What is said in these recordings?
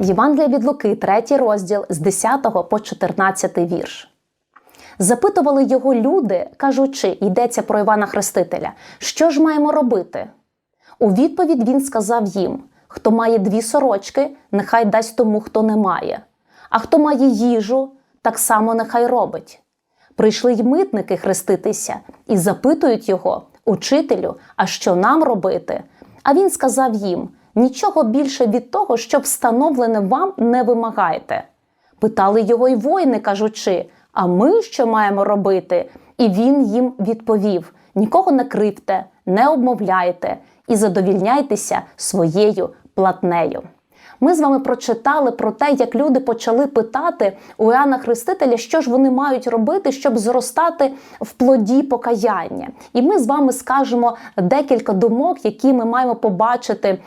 Євангелія від Луки, 3 розділ з 10 по 14 вірш. Запитували його люди, кажучи, йдеться про Івана Хрестителя, що ж маємо робити? У відповідь він сказав їм: хто має дві сорочки, нехай дасть тому, хто не має, а хто має їжу, так само нехай робить. Прийшли й митники хреститися і запитують його, учителю, а що нам робити? А він сказав їм: нічого більше від того, що встановлене вам не вимагаєте. Питали його й воїни, кажучи, а ми що маємо робити? І він їм відповів: нікого не кривте, не обмовляйте і задовільняйтеся своєю платнею. Ми з вами прочитали про те, як люди почали питати у Іоанна Хрестителя, що ж вони мають робити, щоб зростати в плоді покаяння. І ми з вами скажемо декілька думок, які ми маємо побачити е,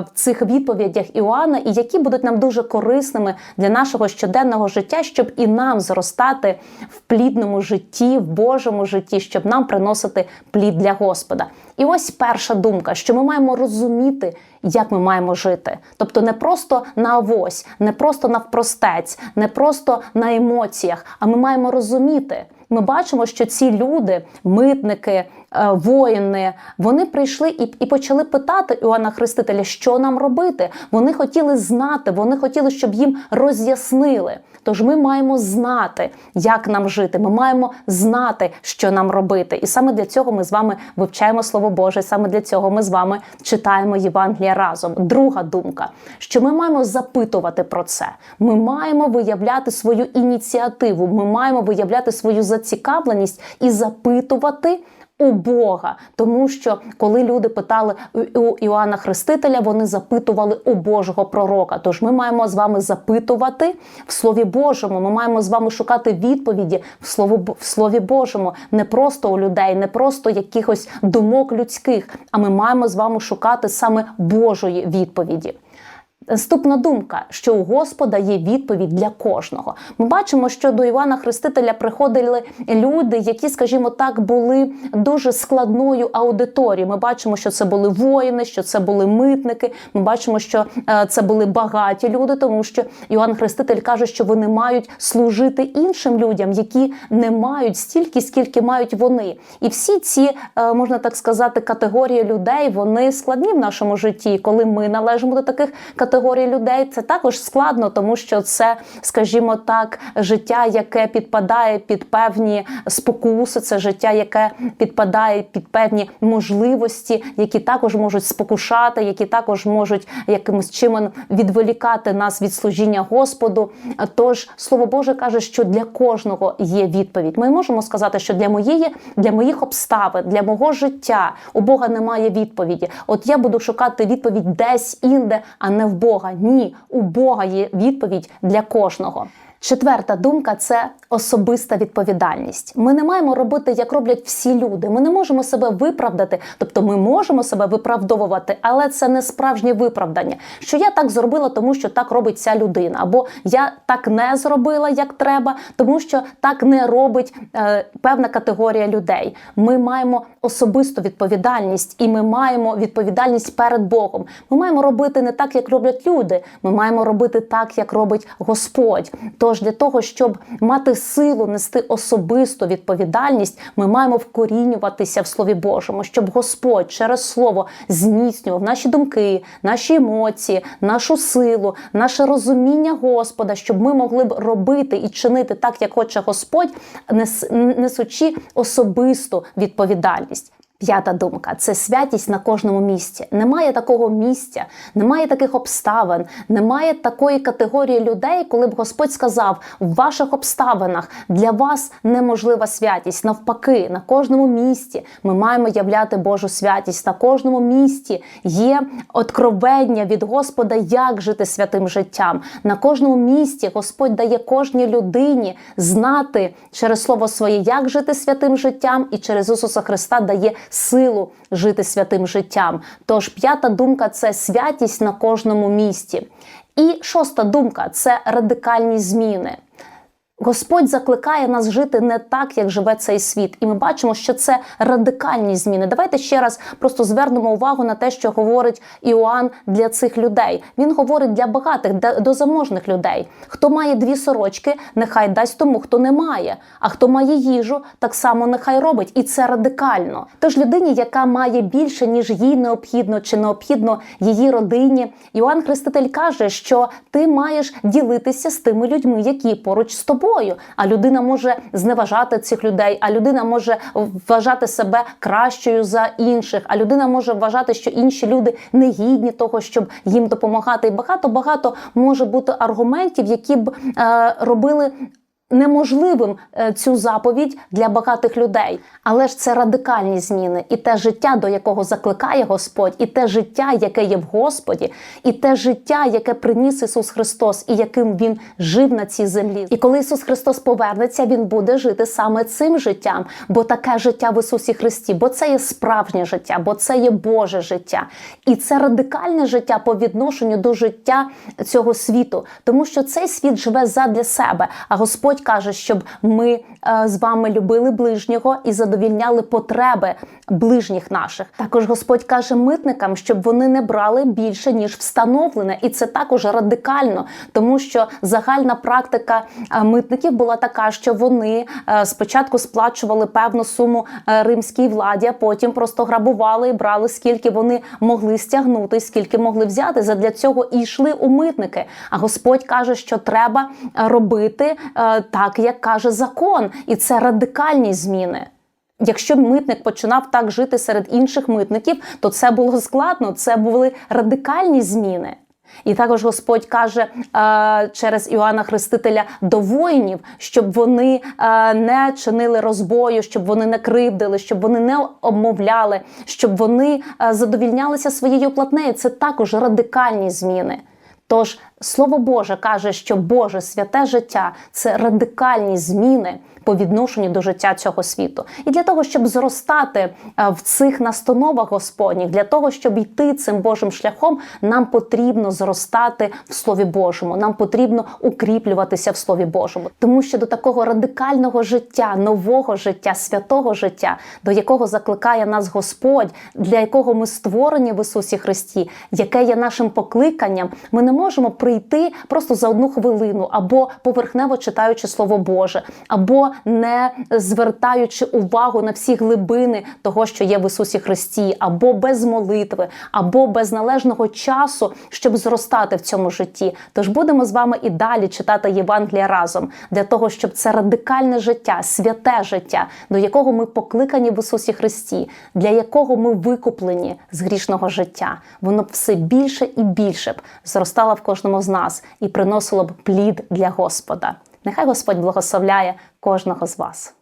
в цих відповідях Іоанна, і які будуть нам дуже корисними для нашого щоденного життя, щоб і нам зростати в плідному житті, в Божому житті, щоб нам приносити плід для Господа. І ось перша думка, що ми маємо розуміти, як ми маємо жити. Тобто не просто на авось, не просто навпростець, не просто на емоціях, а ми маємо розуміти. Ми бачимо, що ці люди, митники, воїни, вони прийшли і і почали питати Іоанна Хрестителя, що нам робити. Вони хотіли знати, вони хотіли, щоб їм роз'яснили. Тож ми маємо знати, як нам жити. Ми маємо знати, що нам робити. І саме для цього ми з вами вивчаємо Слово Боже. Саме для цього ми з вами читаємо Євангелія разом. Друга думка, що ми маємо запитувати про це. Ми маємо виявляти свою ініціативу. Ми маємо виявляти свою зацікавленість і запитувати. У Бога, тому що коли люди питали у Іоанна Хрестителя, вони запитували у Божого пророка. Тож ми маємо з вами запитувати в Слові Божому. Ми маємо з вами шукати відповіді в Слові, в Слові Божому, не просто у людей, не просто якихось думок людських, а ми маємо з вами шукати саме Божої відповіді. Наступна думка, що у Господа є відповідь для кожного. Ми бачимо, що до Івана Хрестителя приходили люди, які, скажімо так, були дуже складною аудиторією. Ми бачимо, що це були воїни, що це були митники. Ми бачимо, що е, це були багаті люди, тому що Іван Хреститель каже, що вони мають служити іншим людям, які не мають стільки, скільки мають вони. І всі ці, е, можна так сказати, категорії людей вони складні в нашому житті. Коли ми належимо до таких категорій, категорії людей це також складно, тому що це, скажімо так, життя, яке підпадає під певні спокуси, це життя, яке підпадає під певні можливості, які також можуть спокушати, які також можуть якимось чином відволікати нас від служіння Господу. Тож слово Боже каже, що для кожного є відповідь. Ми можемо сказати, що для моєї, для моїх обставин, для мого життя у Бога немає відповіді. От я буду шукати відповідь десь інде, а не в Бога. Бога. Ні, у Бога є відповідь для кожного. Четверта думка це особиста відповідальність. Ми не маємо робити, як роблять всі люди. Ми не можемо себе виправдати, тобто ми можемо себе виправдовувати, але це не справжнє виправдання. Що я так зробила, тому що так робить ця людина, або я так не зробила, як треба, тому що так не робить е, певна категорія людей. Ми маємо особисту відповідальність, і ми маємо відповідальність перед Богом. Ми маємо робити не так, як роблять люди. Ми маємо робити так, як робить Господь. Тож для того, щоб мати силу нести особисту відповідальність, ми маємо вкорінюватися в Слові Божому, щоб Господь через слово зміцнював наші думки, наші емоції, нашу силу, наше розуміння Господа, щоб ми могли б робити і чинити так, як хоче Господь, несучи особисту відповідальність. П'ята думка це святість на кожному місці. Немає такого місця, немає таких обставин, немає такої категорії людей, коли б Господь сказав: в ваших обставинах для вас неможлива святість. Навпаки, на кожному місці ми маємо являти Божу святість. На кожному місці є откровення від Господа, як жити святим життям. На кожному місці Господь дає кожній людині знати через слово своє, як жити святим життям, і через Ісуса Христа дає силу жити святим життям. Тож п'ята думка це святість на кожному місці. І шоста думка це радикальні зміни. Господь закликає нас жити не так, як живе цей світ, і ми бачимо, що це радикальні зміни. Давайте ще раз просто звернемо увагу на те, що говорить Іоанн для цих людей. Він говорить для багатих, до заможних людей. Хто має дві сорочки, нехай дасть тому, хто не має. А хто має їжу, так само нехай робить. І це радикально. Тож людині, яка має більше, ніж їй необхідно, чи необхідно її родині, Іоанн Хреститель каже, що ти маєш ділитися з тими людьми, які поруч з тобою. А людина може зневажати цих людей, а людина може вважати себе кращою за інших, а людина може вважати, що інші люди не гідні того, щоб їм допомагати. І багато багато може бути аргументів, які б е, робили. Неможливим е, цю заповідь для багатих людей, але ж це радикальні зміни, і те життя, до якого закликає Господь, і те життя, яке є в Господі, і те життя, яке приніс Ісус Христос, і яким Він жив на цій землі. І коли Ісус Христос повернеться, Він буде жити саме цим життям, бо таке життя в Ісусі Христі, бо це є справжнє життя, бо це є Боже життя, і це радикальне життя по відношенню до життя цього світу, тому що цей світ живе задля себе, а Господь каже, щоб ми е, з вами любили ближнього і задовільняли потреби ближніх наших. Також Господь каже митникам, щоб вони не брали більше ніж встановлене, і це також радикально, тому що загальна практика е, митників була така, що вони е, спочатку сплачували певну суму римській владі, а потім просто грабували і брали скільки вони могли стягнути, скільки могли взяти. Задля цього і йшли у митники. А Господь каже, що треба робити так, як каже закон, і це радикальні зміни. Якщо митник починав так жити серед інших митників, то це було складно, це були радикальні зміни. І також Господь каже е, через Іоанна Хрестителя до воїнів, щоб вони е, не чинили розбою, щоб вони не кривдили, щоб вони не обмовляли, щоб вони е, задовільнялися своєю платнею. Це також радикальні зміни. Тож Слово Боже каже, що Боже святе життя це радикальні зміни по відношенню до життя цього світу. І для того, щоб зростати е, в цих настановах Господніх, для того, щоб йти цим Божим шляхом, нам потрібно зростати в Слові Божому. Нам потрібно укріплюватися в Слові Божому, тому що до такого радикального життя, нового життя, святого життя, до якого закликає нас Господь, для якого ми створені в Ісусі Христі, яке є нашим покликанням, ми не можемо прийти просто за одну хвилину, або поверхнево читаючи Слово Боже, або не звертаючи увагу на всі глибини того, що є в Ісусі Христі, або без молитви, або без належного часу, щоб зростати в цьому житті. Тож будемо з вами і далі читати Євангелія разом для того, щоб це радикальне життя, святе життя, до якого ми покликані в Ісусі Христі, для якого ми викуплені з грішного життя. Воно все більше і більше б зростало в кожному з нас і приносило б плід для Господа. Нехай Господь благословляє кожного з вас.